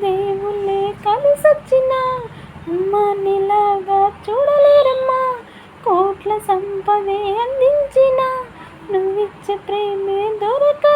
దేవుళ్ళే కలిసొచ్చిన అమ్మ నీలాగా చూడలేరమ్మా. కోట్ల సంపదే అందించిన నువ్విచ్చే ప్రేమే దొరక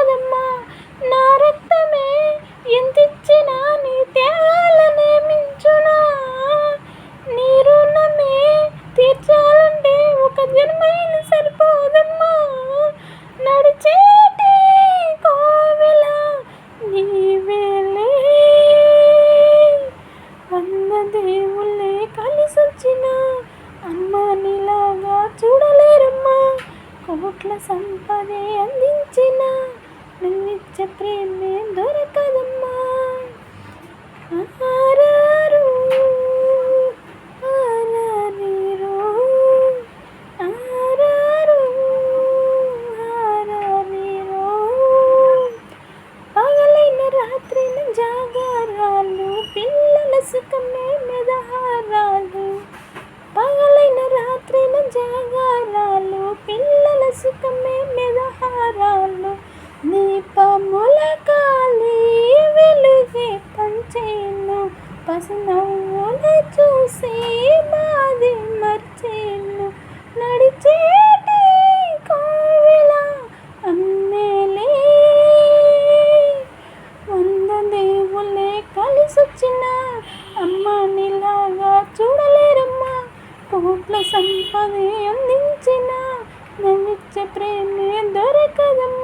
కోట్ల సంపదే అందించిన నువ్విచ్చే ప్రేమే దొరకదమ్మా. మెదహారాలు దీపముల కాలి వెలుగే పంచేను. పసునవ్వుల చూసి మాది మర్చేను. నడిచేటి కోవిల అమ్మేలే. వంద దేవులే కలిసొచ్చిన అమ్మ నీలాగా చూడలేరమ్మా. కోట్ల సంపద అందించిన నవ్విచ్చే ప్రేమే దొరకదమ్మా